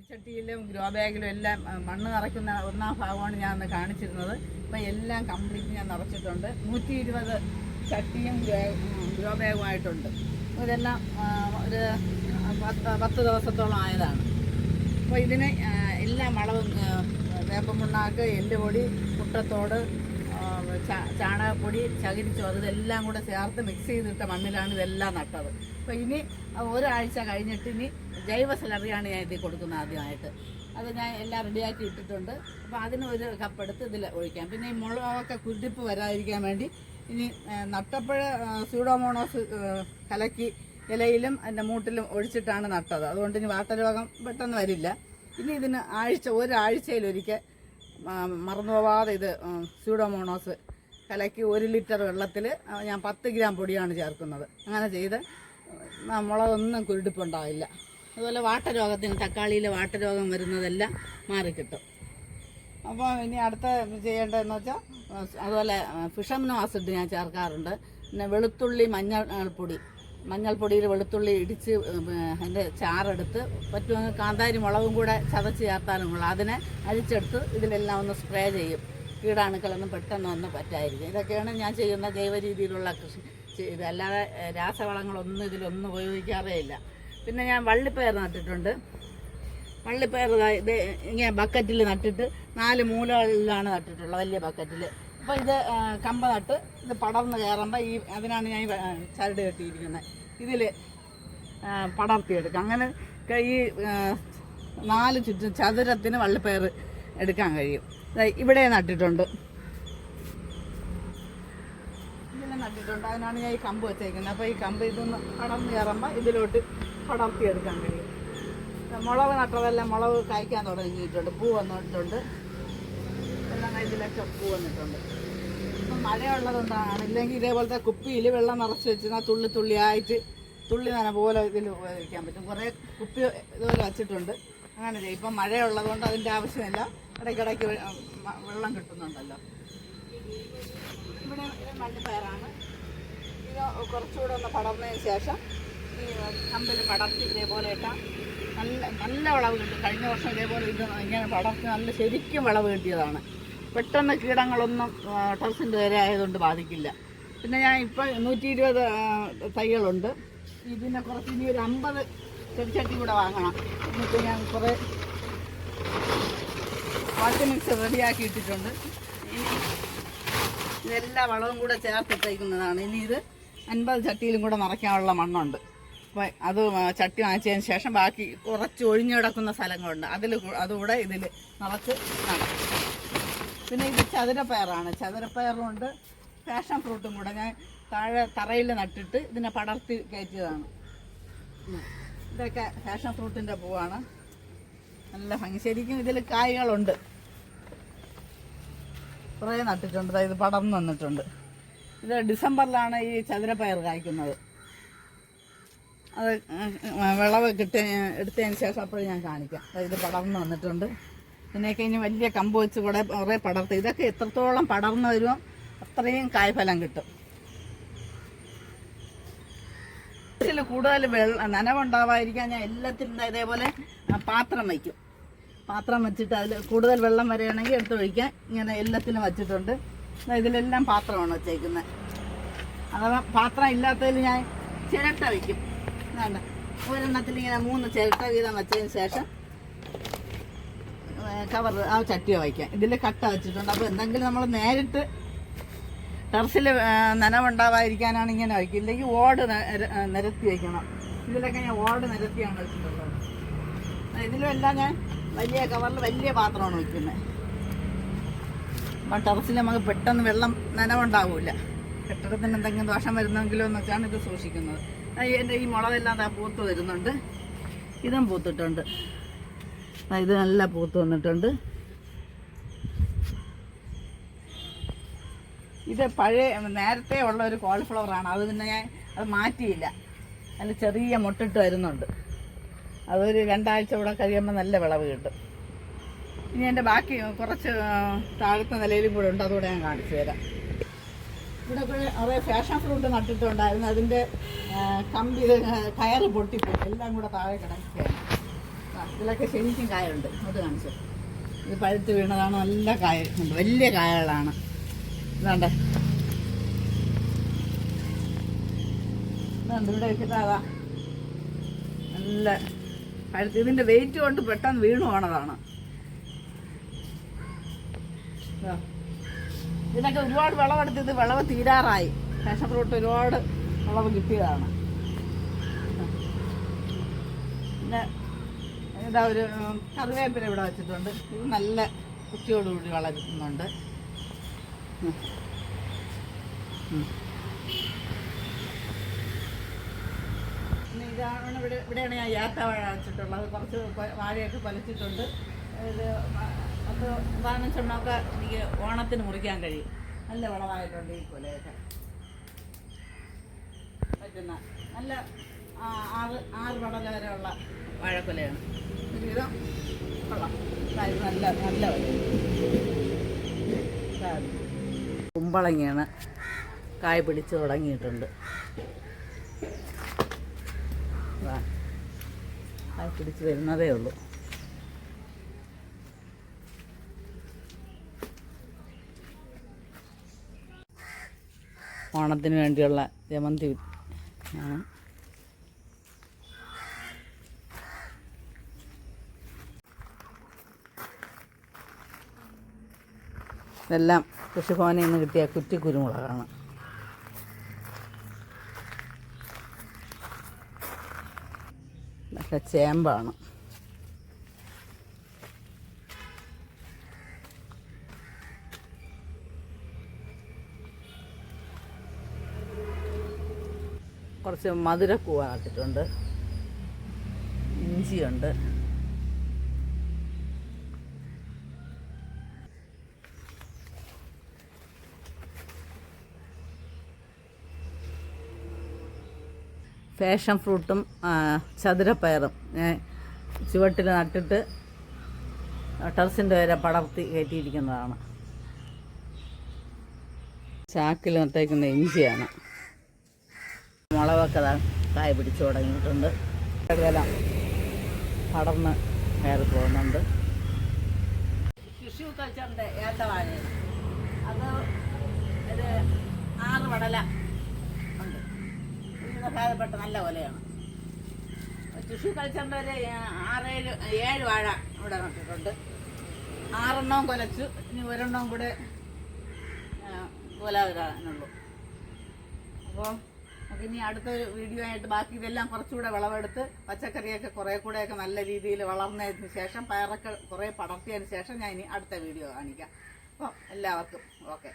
ചെടിച്ചട്ടിയിലും grow ബാഗിലും എല്ലാം മണ്ണ് നിറയ്ക്കുന്ന ഒന്നാം ഭാഗമാണ് ഞാൻ അന്ന് കാണിച്ചിരുന്നത്. ഇപ്പം എല്ലാം കംപ്ലീറ്റ് ഞാൻ നിറച്ചിട്ടുണ്ട്. നൂറ്റി ഇരുപത് ചട്ടിയും ഗ്രോ- ബാഗുമായിട്ടുണ്ട്. ഇതെല്ലാം ഒരു പത്ത് ദിവസത്തോളം ആയതാണ്. അപ്പോൾ ഇതിന് എല്ലാ വളവും വേപ്പമുണ്ണാക്ക് എല്ലുപൊടി മുട്ടത്തോട് ചാണകപ്പൊടി ചകിരിച്ചോറ് ഇതെല്ലാം കൂടെ ചേർത്ത് മിക്സ് ചെയ്തിട്ട മണ്ണിലാണ് ഇതെല്ലാം നട്ടത്. അപ്പോൾ ഇനി ഒരാഴ്ച കഴിഞ്ഞിട്ട് ഇനി ജൈവ സലറിയാണ് ഞാൻ ഇതിൽ കൊടുക്കുന്നത് ആദ്യമായിട്ട്. അത് ഞാൻ എല്ലാം റെഡിയാക്കി ഇട്ടിട്ടുണ്ട്. അപ്പോൾ അതിന് ഒരു കപ്പ് എടുത്ത് ഇതിൽ ഒഴിക്കാം. പിന്നെ ഈ മുളകൊക്കെ കുരുതിപ്പ് വരാതിരിക്കാൻ വേണ്ടി ഇനി നട്ടപ്പഴ സ്യൂഡോമോണോസ് കലക്കി ഇലയിലും അതിന്റെ മൂട്ടിലും ഒഴിച്ചിട്ടാണ് നട്ടത്. അതുകൊണ്ട് ഇനി വാട്ടരോഗം പെട്ടെന്ന് വരില്ല. ഇനി ഇതിന് ആഴ്ച ഒരാഴ്ചയിലൊരിക്കൽ മറന്നു പോവാതെ ഇത് സ്യൂഡോമോണോസ് കലക്കി ഒരു ലിറ്റർ വെള്ളത്തിൽ ഞാൻ പത്ത് ഗ്രാം പൊടിയാണ് ചേർക്കുന്നത്. അങ്ങനെ ചെയ്ത് മുളകൊന്നും കുരുടിപ്പുണ്ടാവില്ല അതുപോലെ വാട്ടരോഗത്തിന് തക്കാളിയിൽ വാട്ടരോഗം വരുന്നതെല്ലാം മാറിക്കിട്ടും. അപ്പോൾ ഇനി അടുത്ത ചെയ്യേണ്ടതെന്ന് വെച്ചാൽ അതുപോലെ ഫിഷമിനോ ആസിഡ് ഞാൻ ചേർക്കാറുണ്ട്. പിന്നെ വെളുത്തുള്ളി മഞ്ഞൾപ്പൊടി. പൊടി മഞ്ഞൾപ്പൊടിയിൽ വെളുത്തുള്ളി ഇടിച്ച് അതിന്റെ ചാറെടുത്ത് പറ്റുമെങ്കിൽ കാന്താരി മുളകും കൂടെ ചതച്ച് ചേർത്താലും കൊള്ളാം അതിനെ അരിച്ചെടുത്ത് ഇതിലെല്ലാം ഒന്ന് സ്പ്രേ ചെയ്യും. കീടാണുക്കളൊന്നും പെട്ടെന്ന് ഒന്ന് പറ്റായിരിക്കും ഇതൊക്കെയാണ് ഞാൻ ചെയ്യുന്ന ജൈവ രീതിയിലുള്ള കൃഷി. ചെയ്ത് അല്ലാതെ രാസവളങ്ങളൊന്നും ഇതിലൊന്നും ഉപയോഗിക്കാറേ ഇല്ല. പിന്നെ ഞാൻ വള്ളിപ്പയർ നട്ടിട്ടുണ്ട്. വള്ളിപ്പയർ ഇത് ഇങ്ങനെ ബക്കറ്റിൽ നട്ടിട്ട് നാല് മൂലകളിലാണ് നട്ടിട്ടുള്ളത് വലിയ ബക്കറ്റിൽ അപ്പോൾ ഇത് കമ്പ നട്ട് ഇത് പടർന്ന് കയറുമ്പോൾ ഈ അതിനാണ് ഞാൻ ചരട് കെട്ടിയിരിക്കുന്നത് ഇതിൽ പടർത്തിയെടുക്കാം. അങ്ങനെ ഈ നാല് ചുറ്റും ചതുരത്തിന് വള്ളിപ്പയർ എടുക്കാൻ കഴിയും. ഇവിടെ നട്ടിട്ടുണ്ട്. ഇതിൽ നട്ടിട്ടുണ്ട്. അതിനാണ് ഞാൻ ഈ കമ്പ് വെച്ചേക്കുന്നത് അപ്പോൾ ഈ കമ്പ് ഇതൊന്ന് പടർന്ന് കയറുമ്പോൾ ഇതിലോട്ട് പടർത്തിയെടുക്കാൻ കഴിയും. മുളക് നട്ടതെല്ലാം മുളക് കായ്ക്കാൻ തുടങ്ങിയിട്ടുണ്ട്. പൂ വന്നിട്ടുണ്ട്. എല്ലാം ഇതിലൊക്കെ പൂ വന്നിട്ടുണ്ട്. ഇപ്പം മഴയുള്ളതുകൊണ്ടാണ് ഇല്ലെങ്കിൽ ഇതേപോലത്തെ കുപ്പിയിൽ വെള്ളം നിറച്ച് വെച്ച് തുള്ളി തുള്ളിയായിട്ട് തുള്ളി നന പോലെ ഇതിൽ ഉപയോഗിക്കാൻ പറ്റും. കുറേ കുപ്പി ഇതുപോലെ വച്ചിട്ടുണ്ട്. അങ്ങനെ ചെയ്യും ഇപ്പം മഴയുള്ളതുകൊണ്ട് അതിന്റെ ആവശ്യമില്ല. ഇടയ്ക്കിടയ്ക്ക് വെള്ളം കിട്ടുന്നുണ്ടല്ലോ. ഇവിടെ ഇത് മണ്ണിപ്പയറാണ് ഇത് കുറച്ചുകൂടെ ഒന്ന് പടർന്നതിന് ശേഷം കമ്പിൽ പടർത്തി ഇതേപോലെ ഇട്ടാൽ നല്ല നല്ല വിളവ് കിട്ടും. കഴിഞ്ഞ വർഷം ഇതേപോലെ ഇത് ഇങ്ങനെ പടർത്തി നല്ല ശരിക്കും വിളവ് കിട്ടിയതാണ്. പെട്ടെന്ന് കീടങ്ങളൊന്നും ടെറസിന്റെ വരെ ആയതുകൊണ്ട് ബാധിക്കില്ല. പിന്നെ ഞാൻ ഇപ്പോൾ നൂറ്റി ഇരുപത് തൈകളുണ്ട്. ഇതിനെ കുറച്ച് ഇനി ഒരു അമ്പത് ചെടിച്ചട്ടി കൂടെ വാങ്ങണം. എന്നിട്ട് ഞാൻ കുറേ വാട്ടർ മിക്സ് റെഡിയാക്കി ഇട്ടിട്ടുണ്ട്. ഇനി ഇതെല്ലാം വളവും കൂടെ ചേർത്തിട്ടേക്കുന്നതാണ് ഇനി ഇത് അൻപത് ചട്ടിയിലും കൂടെ നിറയ്ക്കാനുള്ള മണ്ണുണ്ട്. അത് ചട്ടി വാങ്ങിച്ചതിന് ശേഷം ബാക്കി കുറച്ച് ഒഴിഞ്ഞു കിടക്കുന്ന സ്ഥലങ്ങളുണ്ട്. അതിൽ അതുകൂടെ ഇതിൽ നിറച്ച് പിന്നെ ഇത് ചതുരപ്പയറാണ്. ചതുരപ്പയറും ഫാഷൻ ഫ്രൂട്ടും കൂടെ ഞാൻ താഴെ തറയിൽ നട്ടിട്ട് ഇതിനെ പടർത്തി കയറ്റിയതാണ്. ഇതൊക്കെ ഫാഷൻ ഫ്രൂട്ടിന്റെ പൂവാണ്. നല്ല ഭംഗി. ശരിക്കും ഇതിൽ കായ്കളുണ്ട്. കുറേ നട്ടിട്ടുണ്ട്. ഇത് പടർന്നു വന്നിട്ടുണ്ട്. ഇത് ഡിസംബറിലാണ് ഈ ചതുരപ്പയർ കായ്ക്കുന്നത്. അത് വിളവ് കിട്ടിയ എടുത്തതിന് ശേഷം അപ്പോൾ ഞാൻ കാണിക്കാം. അതായത് പടർന്നു വന്നിട്ടുണ്ട്. ഇതിനെയൊക്കെ ഇനി വലിയ കമ്പ് വെച്ച് കൂടെ കുറേ പടർത്തി. ഇതൊക്കെ എത്രത്തോളം പടർന്ന് വരുമോ അത്രയും കായ്ഫലം കിട്ടും. ഇതിൽ കൂടുതൽ വെള്ള നനവുണ്ടാവാതിരിക്കാൻ ഞാൻ എല്ലാത്തിനും ഇതേപോലെ പാത്രം വയ്ക്കും. പാത്രം വെച്ചിട്ട് അതിൽ കൂടുതൽ വെള്ളം വരികയാണെങ്കിൽ എടുത്ത് ഒഴിക്കാൻ ഇങ്ങനെ എല്ലാത്തിനും വച്ചിട്ടുണ്ട്. ഇതിലെല്ലാം പാത്രമാണ് വെച്ചേക്കുന്നത് അഥവാ പാത്രം ഇല്ലാത്തതിൽ ഞാൻ ചിരട്ട വയ്ക്കും. വേണ്ട ഒരെണ്ണത്തിൽ ഇങ്ങനെ മൂന്ന് ചിരട്ട വീതം വെച്ചതിന് ശേഷം കവർ ആ ചട്ടിയോ വയ്ക്കാം. ഇതിൽ കട്ട വെച്ചിട്ടുണ്ട്. അപ്പോൾ എന്തെങ്കിലും നമ്മൾ നേരിട്ട് ടെറസിൽ നനവുണ്ടാവാതിരിക്കാനാണ് ഇങ്ങനെ വയ്ക്കുക. ഇല്ലെങ്കിൽ ഓട് നിര- നിരത്തി വയ്ക്കണം. ഇതിലൊക്കെ ഞാൻ ഓട് നിരത്തിയാണ് വെച്ചിട്ടുള്ളത്. ഇതിലും എല്ലാം ഞാൻ വലിയ കവറിൽ വലിയ പാത്രമാണ് വയ്ക്കുന്നത്. അപ്പം ടെറസിൽ നമുക്ക് പെട്ടെന്ന് വെള്ളം നനവുണ്ടാവില്ല കെട്ടിടത്തിന് എന്തെങ്കിലും ദോഷം വരുന്നെങ്കിലോ എന്നൊക്കെയാണ് ഇത് സൂക്ഷിക്കുന്നത്. എന്റെ ഈ മുളകെല്ലാം ദാ പൂത്ത് വരുന്നുണ്ട്. ഇതും പൂത്തിട്ടുണ്ട്. ഇത് നല്ല പൂത്ത് വന്നിട്ടുണ്ട്. ഇത് പഴയ നേരത്തെ ഉള്ള ഒരു കോളിഫ്ലവറാണ് അത് പിന്നെ ഞാൻ അത് മാറ്റിയില്ല. അതിൽ ചെറിയ മുട്ടിട്ട് വരുന്നുണ്ട്. അതൊരു രണ്ടാഴ്ച കൂടെ കഴിയുമ്പോൾ നല്ല വിളവ് കിട്ടും. ഇനി എന്റെ ബാക്കി കുറച്ച് താഴത്തെ നിലയിലും കൂടെ ഉണ്ട്. അതുകൂടെ ഞാൻ കാണിച്ചു തരാം. ഇവിടെ കുറേ ഫാഷൻ ഫ്രൂട്ട് നട്ടിട്ടുണ്ടായിരുന്നു. അതിന്റെ കമ്പി കയറ് പൊട്ടിപ്പോയി. എല്ലാം കൂടെ താഴെ കിടക്കുകയാണ്. ഇതിലൊക്കെ ശനിക്കും കായുണ്ട് അത് കാണിച്ചു. ഇത് പഴുത്ത് വീണതാണ്. നല്ല കായ വലിയ കായകളാണ്. ഇതാണ്ട്. ഇതാണ്ട് ഇവിടെ വെച്ചിട്ടാതാ നല്ല പഴുത്ത്. ഇതിന്റെ വെയിറ്റ് കൊണ്ട് പെട്ടെന്ന് വീണു പോണതാണ്. ഇതാ. ഇതിനൊക്കെ ഒരുപാട് വിളവെടുത്ത് ഇത് വിളവ് തീരാറായി. ഫാഷൻ ഫ്രൂട്ട് ഒരുപാട് വിളവ് കിട്ടിയതാണ്. പിന്നെ ഇതാ ഒരു കറിവേപ്പില ഇവിടെ വെച്ചിട്ടുണ്ട്. ഇത് നല്ല കുറ്റിയോടുകൂടി വളരുന്നുണ്ട് ഇതാണ് ഇവിടെ ഇവിടെയാണ് ഞാൻ യാത്ത വാഴ വെച്ചിട്ടുള്ളത്. കുറച്ച് വാഴയൊക്കെ പലച്ചിട്ടുണ്ട്. ഇത് അത് പതിനഞ്ചെണ്ണമൊക്കെ എനിക്ക് ഓണത്തിന് മുറിക്കാൻ കഴിയും. നല്ല വളമായിട്ടുണ്ട് ഈ കൊലയൊക്കെ പറ്റുന്ന നല്ല ആറ് ആറ് പടല വരെയുള്ള വാഴക്കൊലയാണ്. ഒരുവിധം കൊള്ളാം. നല്ല നല്ല കുമ്പളങ്ങയാണ് കായ് പിടിച്ച് തുടങ്ങിയിട്ടുണ്ട്. കായ് പിടിച്ച് വരുന്നതേ ഉള്ളൂ. ഓണത്തിന് വേണ്ടിയുള്ള ജമന്തി ആണ് ഇതെല്ലാം കൃഷിഭവനിൽ നിന്ന് കിട്ടിയ കുറ്റി കുരുമുളകാണ്. ചേമ്പാണ്. കുറച്ച് മധുരക്കൂവ നട്ടിട്ടുണ്ട് ഇഞ്ചിയുണ്ട്. ഫാഷൻ ഫ്രൂട്ടും ചതുരപ്പയറും ഞാൻ ചുവട്ടിൽ നട്ടിട്ട് ടെറസിന്റെ വരെ പടർത്തി കയറ്റിയിരിക്കുന്നതാണ്. ചാക്കിൽ നട്ടേക്കുന്ന ഇഞ്ചിയാണ്. മുളകൊക്കെ കായ പിടിച്ചു തുടങ്ങിയിട്ടുണ്ട്. ഇതെല്ലാം പടർന്ന് കയറി പോകുന്നുണ്ട്. ടിഷ്യൂ കൾച്ചറിന്റെ ഏത്തവാഴ അത് ഒരു ആറ് വടല ഉണ്ട്. ഭേദപ്പെട്ട നല്ല പോലെയാണ് ടിഷ്യൂ കൾച്ചറിന്റെ ഒരു ആറേഴ് ഏഴ് വാഴ ഇവിടെ നട്ടിട്ടുണ്ട്. ആറെണ്ണവും കൊലച്ചു. ഇനി ഒരെണ്ണവും കൂടെ ആ, കൊല അപ്പോൾ നമുക്ക് ഇനി അടുത്ത വീഡിയോ ആയിട്ട് ബാക്കി ഇതെല്ലാം കുറച്ചുകൂടെ വിളവെടുത്ത് പച്ചക്കറിയൊക്കെ കുറേ കൂടെയൊക്കെ നല്ല രീതിയിൽ വളർന്നതിന് ശേഷം പയറൊക്കെ കുറേ പടർത്തിയതിന് ശേഷം ഞാൻ ഇനി അടുത്ത വീഡിയോ കാണിക്കാം. അപ്പം എല്ലാവർക്കും ഓക്കെ